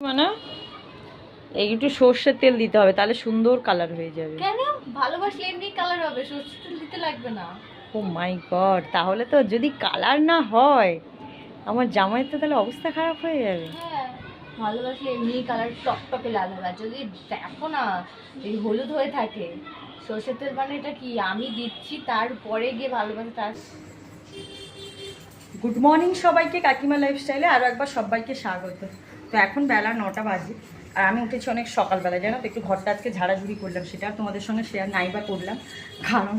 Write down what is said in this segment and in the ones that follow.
মানে? এই একটু সর্ষের তেল দিতে হবে তাহলে সুন্দর কালার হয়ে যাবে। কেন? ভালোবাসলে এমনি কালার হবে সরষে তেল দিতে লাগবে না। ও মাই গড তাহলে তো যদি কালার না হয় আমার জামাইয়ের তো তাহলে অবস্থা খারাপ হয়ে যাবে। হ্যাঁ ভালোবাসলে এমনি কালার টকটকে লাল হবে যদি দেখো না এই হলুদ হয়ে থাকে সরষের তেল মানে এটা কি? আমি দিচ্ছি তারপরে গিয়ে ভালোবাসে তার গুড মর্নিং সবাইকে কাকিমা লাইফস্টাইলে আরও একবার সবাইকে স্বাগত। তো এখন বেলা নটা বাজে, আর আমি উঠেছি অনেক সকালবেলা জানো তো, একটু ঘরটা আজকে ঝাড়াঝুড়ি করলাম, সেটা তোমাদের সঙ্গে শেয়ার নাই বা করলাম। কারণ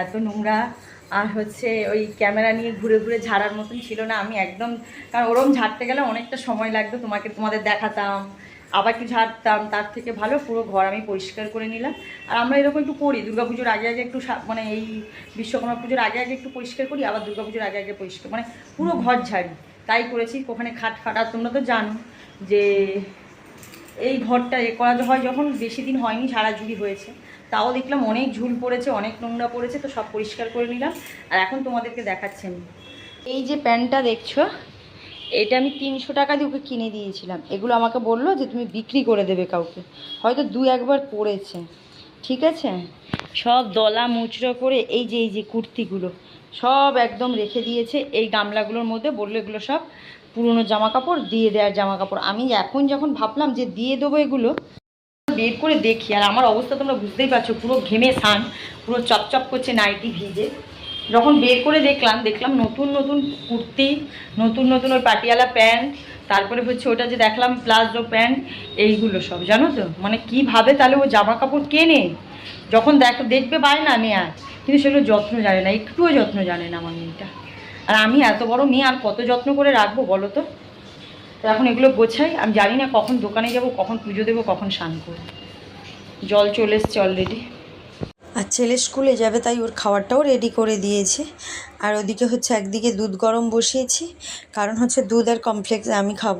এত নোংরা, আর হচ্ছে ওই ক্যামেরা নিয়ে ঘুরে ঘুরে ঝাড়ার মতন ছিল না আমি একদম, কারণ ওরম ঝাড়তে গেলে অনেকটা সময় লাগতো, তোমাকে তোমাদের দেখাতাম, আবার একটু ঝাড়তাম, তার থেকে ভালো পুরো ঘর আমি পরিষ্কার করে নিলাম। আর আমরা এরকম একটু করি, দুর্গাপুজোর আগে আগে একটু মানে এই বিশ্বকর্মা পুজোর আগে আগে একটু পরিষ্কার করি, আবার দুর্গাপুজোর আগে আগে পরিষ্কার মানে পুরো ঘর ঝাড়ি। তাই করেছি, ওখানে খাট ফাট তোমরা তো জানো যে এই ঘরটা এ করা হয় যখন বেশি দিন হয়নি, ঝাড়াঝুড়ি হয়েছে। তাও দেখলাম অনেক ঝুল পড়েছে, অনেক নোংরা পড়েছে, তো সব পরিষ্কার করে নিলাম। আর এখন তোমাদেরকে দেখাচ্ছি আমি। এই যে প্যান্টটা দেখছ, এটা আমি তিনশো টাকা দিয়ে ওকে কিনে দিয়েছিলাম। এগুলো আমাকে বলল যে তুমি বিক্রি করে দেবে কাউকে। হয়তো দু একবার পড়েছে। ঠিক আছে? সব দলা মুচড়ো করে এই যে এই যে কুর্তিগুলো, সব একদম রেখে দিয়েছে। এই গামলাগুলোর মধ্যে বলল এগুলো সব পুরনো জামা কাপড় দিয়ে দেওয়ার জামা কাপড় আমি এখন যখন ভাবলাম যে দিয়ে দেবো এগুলো, বের করে দেখি। আর আমার অবস্থা তোমরা বুঝতেই পারছ, পুরো ঘেমে সান পুরো চপচপ করছে নাইটি ভিজে। যখন বের করে দেখলাম দেখলাম নতুন নতুন কুর্তি, নতুন নতুন ওই পাটিয়ালা প্যান্ট, তারপরে হচ্ছে ওটা যে দেখলাম প্লাজো প্যান্ট, এইগুলো সব, জানো তো? মানে কীভাবে তাহলে ও জামা কাপড় কেনে? যখন দেখ, দেখবে পায় না নেয়ার কিন্তু সেগুলো যত্ন জানে না, একটুও যত্ন জানে না আমার মেয়েটা। আর আমি এত বড় মেয়ে, আর কত যত্ন করে রাখব বলো তো? তো এখন এগুলো গোছাই, আমি জানি না কখন দোকানে যাব, কখন পুজো দেবো, কখন স্নান করব। জল চলে এসছে অলরেডি আর ছেলে স্কুলে যাবে, তাই ওর খাবারটাও রেডি করে দিয়েছে। আর ওদিকে হচ্ছে একদিকে দুধ গরম বসিয়েছি, কারণ হচ্ছে দুধ আর কমপ্লেক্স আমি খাব।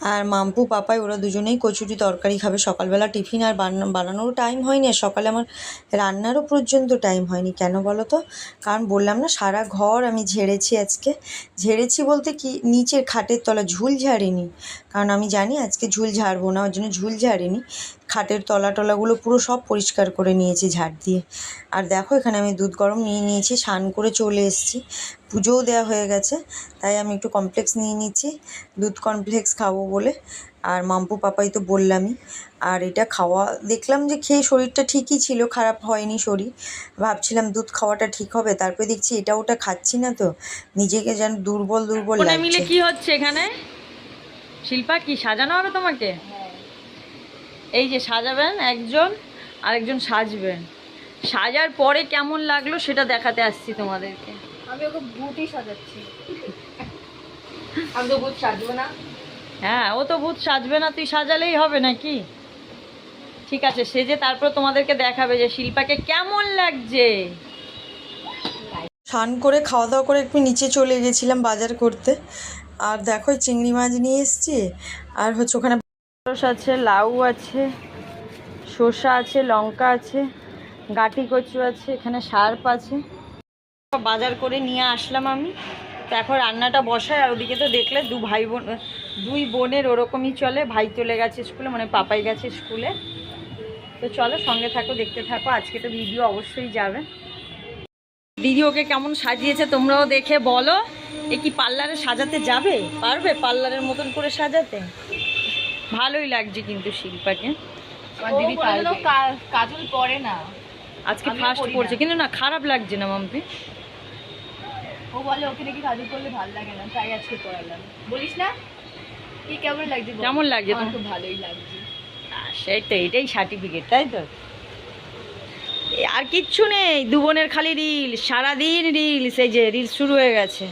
আর মাম্পু, পাপাই ওরা দুজনেই কচুরি তরকারি খাবে। সকালবেলা টিফিন আর বানা- বানানোরও টাইম হয়নি, আর সকালে আমার রান্নারও পর্যন্ত টাইম হয়নি। কেন বলো তো? কারণ বললাম না, সারা ঘর আমি ঝেড়েছি আজকে। ঝেড়েছি বলতে কি, নিচের খাটের তলা ঝুল ঝাড়িনি। কারণ আমি জানি আজকে ঝুল ঝাড়বো না, ওই জন্য ঝুল ঝাড়িনি। খাটের তলা টলাগুলো পুরো সব পরিষ্কার করে নিয়েছি ঝাড় দিয়ে। আর দেখো এখানে আমি দুধ গরম নিয়ে নিয়েছি, স্নান করে চলে এসেছি। পুজোও দেওয়া হয়ে গেছে তাই আমি একটু কমপ্লেক্স নিয়ে নিচ্ছি। দুধ কমপ্লেক্স খাব বলে। আর মাম্পু পাপাই তো বললামই। আর এটা খাওয়া দেখলাম যে খেয়ে শরীরটা ঠিকই ছিল খারাপ হয়নি শরীর। ভাবছিলাম দুধ খাওয়াটা ঠিক হবে তারপরে দেখছি এটা ওটা খাচ্ছি না তো। নিজেকে যেন দুর্বল দুর্বল মিলে কি হচ্ছে এখানে? শিল্পা কি সাজানো হবে তোমাকে? হ্যাঁ। এই যে সাজাবেন একজন আরেকজন সাজবেন। সাজার পরে কেমন লাগল সেটা দেখাতে আসছি তোমাদেরকে। আমি ওকে বুটই সাজাচ্ছি। আমি তো বুট সাজবো না। হ্যাঁ ও তো ভূত সাজবে না তুই সাজালেই হবে নাকি? ঠিক আছে সেজে তারপর তোমাদেরকে দেখাবে যে শিল্পাকে কেমন লাগছে। স্নান করে খাওয়া দাওয়া করে একটু নিচে চলে গেছিলাম বাজার করতে। আর দেখো চিংড়ি মাছ নিয়ে এসেছি। আর হচ্ছে ওখানে আছে লাউ আছে শসা আছে লঙ্কা আছে গাটি কচু আছে এখানে শার্প আছে। বাজার করে নিয়ে আসলাম আমি। তো এখন রান্নাটা বসায় আর ওদিকে তো দেখলে দু ভাই বোন দুই বোনের ওরকমই চলে। ভাই চলে গেছে স্কুলে মানে পাপাই গেছে স্কুলে। তো চলো সঙ্গে থাকো দেখতে থাকো। আজকে তো ভিডিও অবশ্যই যাবে। দিদি ওকে কেমন সাজিয়েছে তোমরাও দেখে বলো। এ কি পার্লারে সাজাতে যাবে? পারবে পার্লারের মতন করে সাজাতে? ভালোই লাগছে কিন্তু শিল্পাকে। কাজল পরে না। আজকে ফার্স্ট পড়ছে কিন্তু না খারাপ লাগছে না মাম্পি? ও বলে ওকে নাকি কাজল করলে ভালো লাগে না তাই আজকে পড়ালাম। বলিস না? কি কেমন লাগছে কেমন লাগছে তোমার? খুব ভালোই লাগছে। সেই তো এটাই সার্টিফিকেট তাই তো? আর কিচ্ছু নেই দু বোনের খালি রিল সারাদিন রিলস এই যে রিলস শুরু হয়ে গেছে।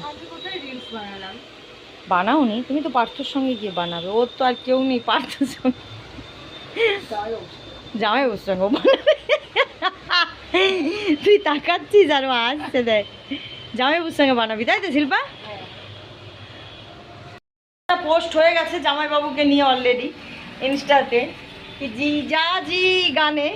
বানাওনি? তুমি তো পার্থর সঙ্গে গিয়ে বানাবে ওর তো আর কেউ নেই পার্থর সঙ্গে। জামাই ওর সঙ্গে বানাবে। তুই তাকাচ্ছিস আর আসছে দেখ। জামাই ওর সঙ্গে বানাবি, তাই তো শিল্পা? পোস্ট হয়ে গেছে জামাইবাবুকে নিয়ে অলরেডি ইনস্টাতে, কি জি যা জি গানে।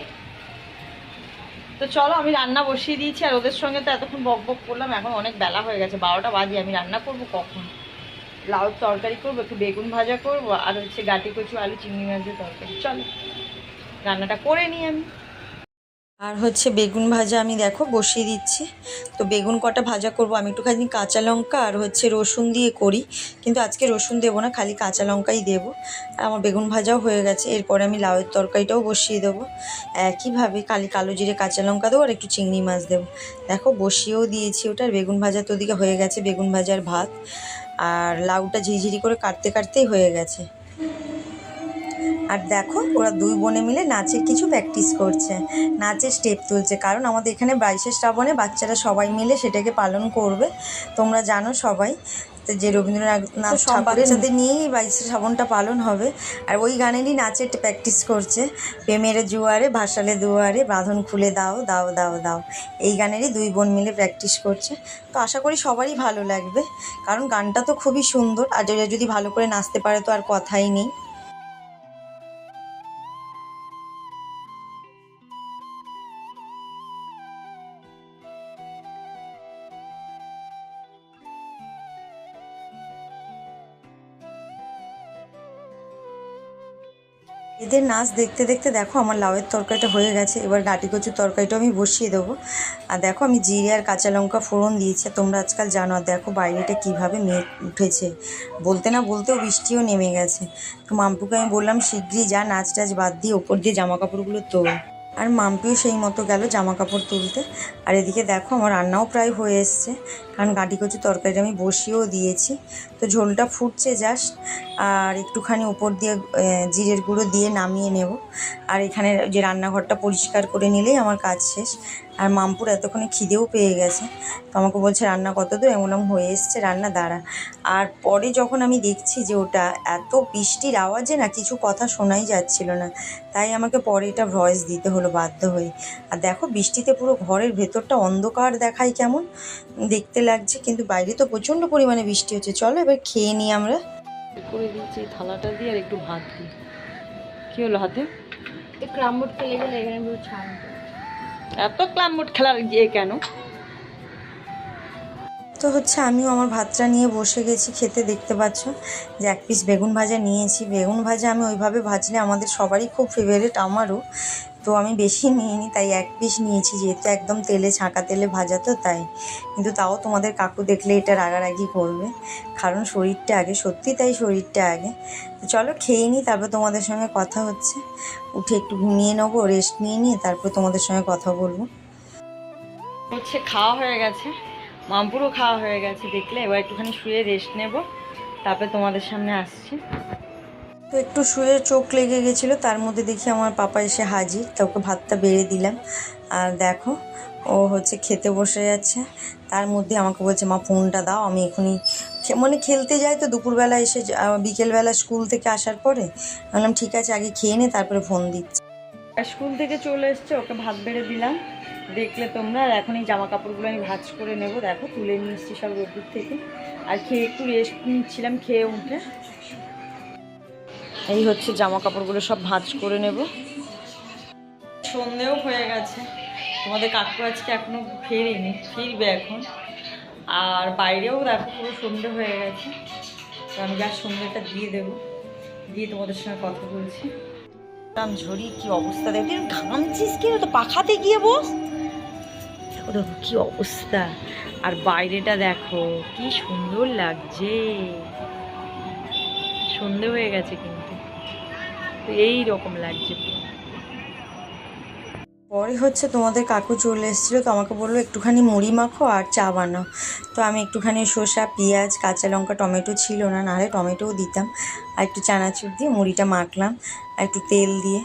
তো চলো, আমি রান্না বসিয়ে দিয়েছি, আর ওদের সঙ্গে তো এতক্ষণ বক বক করলাম, এখন অনেক বেলা হয়ে গেছে, বারোটা বাজে, আমি রান্না করব কখন? লাউ তরকারি করব, একটু বেগুন ভাজা করব, আর হচ্ছে গাটি কচু, আলু, চিংড়ি মাছের তরকারি। চলো, রান্নাটা করে নিই আমি। আর হচ্ছে বেগুন ভাজা আমি দেখো বসিয়ে দিচ্ছি। তো বেগুন কটা ভাজা করব? আমি একটুখানি কাঁচা লঙ্কা আর হচ্ছে রসুন দিয়ে করি। কিন্তু আজকে রসুন দেবো না, খালি কাঁচা লঙ্কাই দেবো। আর আমার বেগুন ভাজাও হয়ে গেছে। এরপরে আমি লাউয়ের তরকারিটাও বসিয়ে দেবো। একইভাবে খালি কালো জিরে কাঁচা লঙ্কা দেবো আর একটু চিংড়ি মাছ দেবো। দেখো বসিয়েও দিয়েছি ওটা। বেগুন ভাজা তো ওদিকে হয়ে গেছে, বেগুন ভাজার ভাত। আর লাউটা ঝিরিঝিরি করে কাটতে কাটতেই হয়ে গেছে। আর দেখো ওরা দুই বোনে মিলে নাচের কিছু প্র্যাকটিস করছে। নাচের স্টেপ তুলছে। কারণ আমাদের এখানে বাইশে শ্রাবণে বাচ্চারা সবাই মিলে সেটাকে পালন করবে। তোমরা জানো সবাই তো যে রবীন্দ্রনাথ ঠাকুরের সাথে নিয়েই বাইশে শ্রাবণটা পালন হবে। আর ওই গানেরই নাচের প্র্যাকটিস করছে। প্রেমের জুয়ারে ভাসালে দুয়ারে বাঁধন খুলে দাও দাও দাও দাও। এই গানেরই দুই বোন মিলে প্র্যাকটিস করছে। তো আশা করি সবারই ভালো লাগবে। কারণ গানটা তো খুবই সুন্দর। আর যদি ভালো করে নাচতে পারে তো আর কথাই নেই। এদের নাচ দেখতে দেখতে দেখো আমার লাউয়ের তরকারিটা হয়ে গেছে। এবার গাটি কচুর তরকারিটাও আমি বসিয়ে দেবো। আর দেখো আমি জিরে আর কাঁচা লঙ্কা ফোড়ন দিয়েছি। তোমরা আজকাল জানো দেখো বাইরেটা কীভাবে মে উঠেছে। বলতে না বলতেও বৃষ্টিও নেমে গেছে। তো মাম্পুকে আমি বললাম, শিগগিরই যা নাচ টাচ বাদ দিয়ে ওপর দিয়ে জামা কাপড়গুলো তোল। আর মাম্পিও সেই মতো গেল জামা কাপড় তুলতে। আর এদিকে দেখো আমার রান্নাও প্রায় হয়ে এসছে। কারণ গাঁটি কচু তরকারিটা আমি বসিয়েও দিয়েছি। তো ঝোলটা ফুটছে জাস্ট আর একটুখানি উপর দিয়ে জিরের গুঁড়ো দিয়ে নামিয়ে নেব। আর এখানে যে রান্নাঘরটা পরিষ্কার করে নিলেই আমার কাজ শেষ। আর মামপুর এতক্ষণে খিদেও পেয়ে গেছে। তো আমাকে বলছে, রান্না কত দূর? বললাম, হয়ে এসছে, রান্না দাঁড়া। আর পরে যখন আমি দেখছি যে ওটা এত বৃষ্টির আওয়াজে না, কিছু কথা শোনাই যাচ্ছিল না। তাই আমাকে পরে এটা ভয়েস দিতে হলো বাধ্য হয়ে। আর দেখো বৃষ্টিতে পুরো ঘরের ভেতরটা অন্ধকার দেখায় কেমন? দেখতে লাগছে কিন্তু বাইরে তো প্রচণ্ড পরিমাণে বৃষ্টি হচ্ছে। চলো এবার খেয়ে নিই আমরা। করে দিচ্ছি থালাটা দিয়ে আর একটু ভাত দিই কী হলো হাতে? এই ক্রামবোর্ড ফেলে গেলে এখানে পুরো ছাড় এত ক্লামবোর্ড খেলার গিয়ে কেন? তো হচ্ছে আমিও আমার ভাতটা নিয়ে বসে গেছি খেতে দেখতে পাচ্ছ? যে এক পিস বেগুন ভাজা নিয়েছি। বেগুন ভাজা আমি ওইভাবে ভাজলে আমাদের সবারই খুব ফেভারিট আমারও। তো আমি বেশি নিইনি, তাই এক পিস নিয়েছি যেহেতু একদম তেলে ছাঁকা তেলে ভাজা তো তাই। কিন্তু তাও তোমাদের কাকু দেখলে এটা রাগারাগি করবে, কারণ শরীরটা আগে, সত্যি তাই শরীরটা আগে। তো চলো খেয়ে নিই তারপর তোমাদের সঙ্গে কথা হচ্ছে। উঠে একটু ঘুমিয়ে নেব রেস্ট নিয়ে নিয়ে তারপর তোমাদের সঙ্গে কথা বলব। হচ্ছে খাওয়া হয়ে গেছে, মামপুরও খাওয়া হয়ে গেছে, দেখলে এবার একটুখানি শুয়ে রেস্ট নেব, তারপরে তোমাদের সামনে আসছি। তো একটু শুয়ে চোখ লেগে গেছিল, তার মধ্যে দেখি আমার পাপা এসে হাজির, তা ওকে ভাতটা বেড়ে দিলাম। আর দেখো, ও হচ্ছে খেতে বসে যাচ্ছে, তার মধ্যে আমাকে বলছে, মা, ফোনটা দাও, আমি এখনই মানে খেলতে যাই তো দুপুরবেলা এসে বিকেলবেলা স্কুল থেকে আসার পরে বললাম, ঠিক আছে, আগে খেয়ে নে, তারপরে ফোন দিচ্ছি। স্কুল থেকে চলে এসছে, ওকে ভাত বেড়ে দিলাম। দেখলে তোমরা, আর এখন এই জামা কাপড়গুলো আমি ভাজ করে নেব, দেখো, তুলে নিয়ে এসছি সব রোদ্দুর থেকে। আর খেয়ে একটু রেস্ট নিচ্ছিলাম, খেয়ে উঠে। এই হচ্ছে জামা কাপড়গুলো সব ভাঁজ করে নেব। সন্ধেও হয়ে গেছে। তোমাদের কাকু আজকে এখনও ফেরেনি ফিরবে এখন। আর বাইরেও দেখো পুরো সন্ধে হয়ে গেছে। তো আমি যা সন্ধ্যেটা দিয়ে দেবো দিয়ে তোমাদের সঙ্গে কথা বলছি। রাম ঝরি কি অবস্থা দেখি। ঘামছিস কেন তো পাখাতে গিয়ে বস। দেখো দেখো কি অবস্থা। আর বাইরেটা দেখো কি সুন্দর লাগছে। সন্ধে হয়ে গেছে কিন্তু। তো এই রকম লাগছে। পরে হচ্ছে তোমাদের কাকু চলে এসেছিল তো আমাকে বলল, একটুখানি মুড়ি মাখো আর চা বানাও। তো আমি একটুখানি শসা, পেঁয়াজ, কাঁচা লঙ্কা, টমেটো ছিল না, নাহলে টমেটোও দিতাম। আর একটু চানাচুর দিয়ে মুড়িটা মাখলাম, আর একটু তেল দিয়ে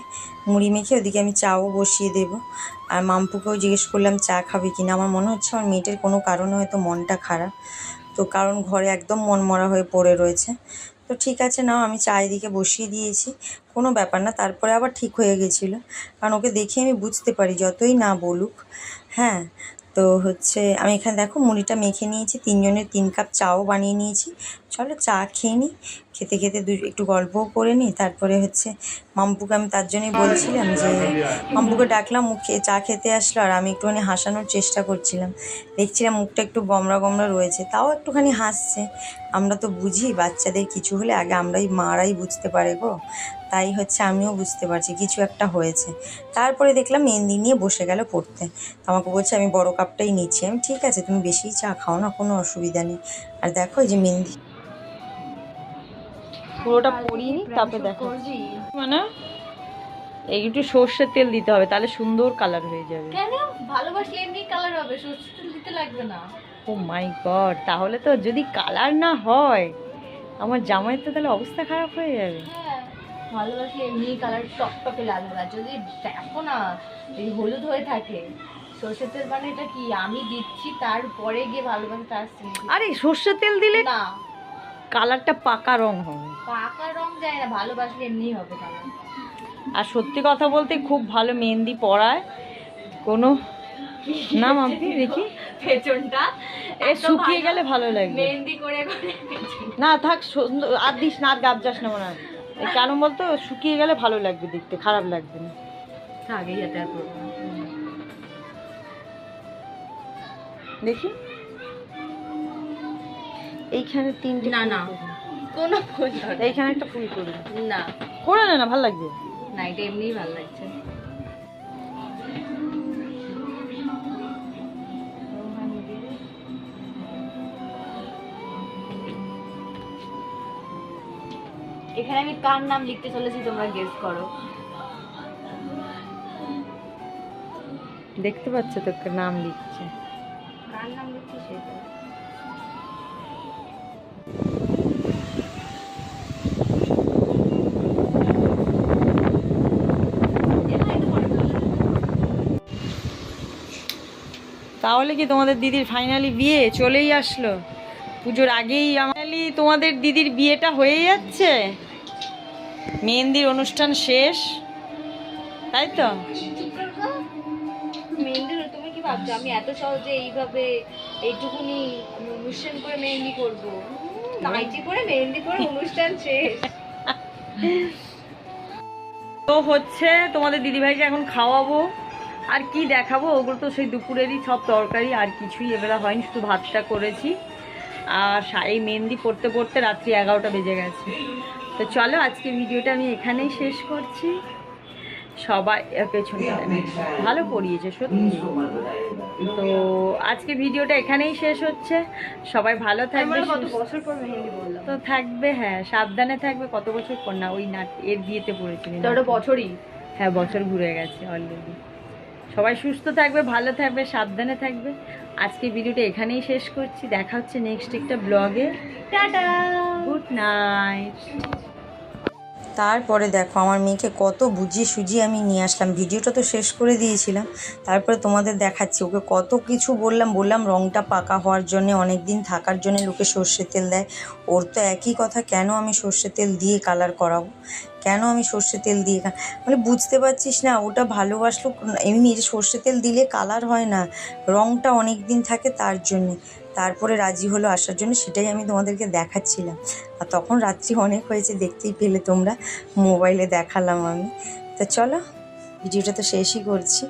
মুড়ি মেখে ওদিকে আমি চাও বসিয়ে দেবো। আর মাম্পুকেও জিজ্ঞেস করলাম, চা খাবে কিনা আমার মনে হচ্ছে আমার মেয়েটার কোনো কারণে হয়তো মনটা খারাপ। তো কারণ ঘরে একদম মনমরা হয়ে পড়ে রয়েছে। তো ঠিক আছে, নাও, আমি চারিদিকে বসিয়ে দিয়েছি। কোনো ব্যাপার না, তারপরে আবার ঠিক হয়ে গেছিল। কারণ ওকে দেখে আমি বুঝতে পারি, যতই না বলুক। হ্যাঁ তো হচ্ছে আমি এখানে দেখো মুড়িটা মেখে নিয়েছি, তিনজনের তিন কাপ চাও বানিয়ে নিয়েছি। চলো চা খেয়ে নিই খেতে খেতে দু একটু গল্পও করে নিই তারপরে হচ্ছে মাম্পুকে আমি তার জন্যই বলছিলাম যে, মাম্পুকে ডাকলাম, মুখে চা খেতে আসলো আর আমি একটুখানি হাসানোর চেষ্টা করছিলাম। দেখছিলাম মুখটা একটু গমরা গমরা রয়েছে, তাও একটুখানি হাসছে। আমরা তো বুঝি বাচ্চাদের কিছু হলে আগে আমরাই, মারাই বুঝতে পারে গো। তাই হচ্ছে আমিও বুঝতে পারছি কিছু একটা হয়েছে। তারপরে দেখলাম মেহেন্দি নিয়ে বসে গেল পড়তে। তো আমাকে বলছে আমি বড় কাপটাই নিচ্ছি। আমি ঠিক আছে তুমি বেশি চা খাও না কোনো অসুবিধা নেই। আর দেখো এই যে মেহেন্দি। পুরোটা পরিয়ে তারপরে দেখো। মানে এই একটু সর্ষের তেল দিতে হবে তাহলে সুন্দর কালার হয়ে যাবে। কেন? ভালোবাসলে এমনি কালার হবে সরষের তেল দিতে লাগবে না। ও মাই গড তাহলে তো যদি কালার না হয় আমার জামাইয়ের তো তাহলে অবস্থা খারাপ হয়ে যাবে। ভালোবাসলে এমনি কালার টকটকে লাল আর যদি দেখো না এই হলুদ হয়ে থাকে সরষের তেল মানে এটা কি? আমি দিচ্ছি তারপরে গিয়ে ভালোবাসতে আসছে আরে সর্ষের তেল দিলে না। কালারটা পাকা রং হবে। পাকা রং যায় না ভালোবাসলে এমনি হবে কালার আর সত্যি কথা বলতে খুব ভালো মেহেন্দি পড়ায় কোনো না মাম্পি দেখি? পেছনটা এ শুকিয়ে গেলে ভালো লাগবে। মেহেন্দি করে না থাক সুন্দর আর দিস না আর গাব যাস না মনে হয়। কেন বলতো শুকিয়ে গেলে ভালো লাগবে দেখতে খারাপ লাগবে না। আগেই যাতে করব দেখি। এইখানে তিনটে না, না। কোনো ফুল এইখানে একটা ফুল করবে। না। করে নে না ভালো লাগবে। না এটা এমনিই ভালো লাগছে। এখানে আমি কার নাম লিখতে চলেছি তোমরা গেস করো। দেখতে পাচ্ছ তো নাম লিখছে। কার নাম লিখছি সেটা তাহলে কি তোমাদের দিদির ফাইনালি বিয়ে চলেই আসলো? পুজোর আগেই আমালি তোমাদের দিদির বিয়েটা হয়ে যাচ্ছে। মেহেন্দির অনুষ্ঠান শেষ। তাই তো? তুমি কি ভাবছ? আমি এত সহজে এইভাবে এইটুকুনি অনুষ্ঠান করে মেহেন্দি করব? নাইটি করে মেহেন্দি করে অনুষ্ঠান শেষ। তো হচ্ছে তোমাদের দিদিভাইকে এখন খাওয়াবো। আর কি দেখাবো? ওগুলো তো সেই দুপুরেরই সব তরকারি আর কিছুই এবেলা হয়নি শুধু ভাতটা করেছি। আর এই মেহেন্দি পড়তে পড়তে রাত্রি এগারোটা বেজে গেছে। তো চলো আজকে ভিডিওটা আমি এখানেই শেষ করছি। সবাই পেছনে ভালো পড়িয়েছে সত্যি। তো আজকে ভিডিওটা এখানেই শেষ হচ্ছে। সবাই ভালো থাকবে তো থাকবে হ্যাঁ সাবধানে থাকবে। কত বছর পর না ওই নাট এর বিয়েতে পড়েছিলেন বছরই? হ্যাঁ বছর ঘুরে গেছে অলরেডি সবাই সুস্থ থাকবে ভালো থাকবে সাবধানে থাকবে। আজকে ভিডিওটা এখানেই শেষ করছি। দেখা হচ্ছে নেক্সট একটা ব্লগে টাটা! গুড নাইট তারপরে দেখো আমার মেয়েকে কত বুঝিয়ে সুজিয়ে আমি নিয়ে আসলাম। ভিডিওটা তো শেষ করে দিয়েছিলাম। তারপরে তোমাদের দেখাচ্ছি ওকে কত কিছু বললাম। বললাম রঙটা পাকা হওয়ার জন্য অনেক দিন থাকার জন্য লোকে সর্ষের তেল দেয়। ওর তো একই কথা কেন আমি সর্ষের তেল দিয়ে কালার করাবো? কেন আমি সর্ষে তেল দিয়ে মানে বুঝতে পারছিস না, ওটা ভালোবাসলো এমনি যে সর্ষের তেল দিলে কালার হয় না রঙটা অনেক দিন থাকে তার জন্যে। তারপরে রাজি হলো আসার জন্য, সেটাই আমি তোমাদেরকে দেখাচ্ছিলাম। আর তখন রাত্রি অনেক হয়েছে, দেখতেই পেলে তোমরা, মোবাইলে দেখালাম আমি। তা চলো, ভিডিওটা তো শেষই করছি।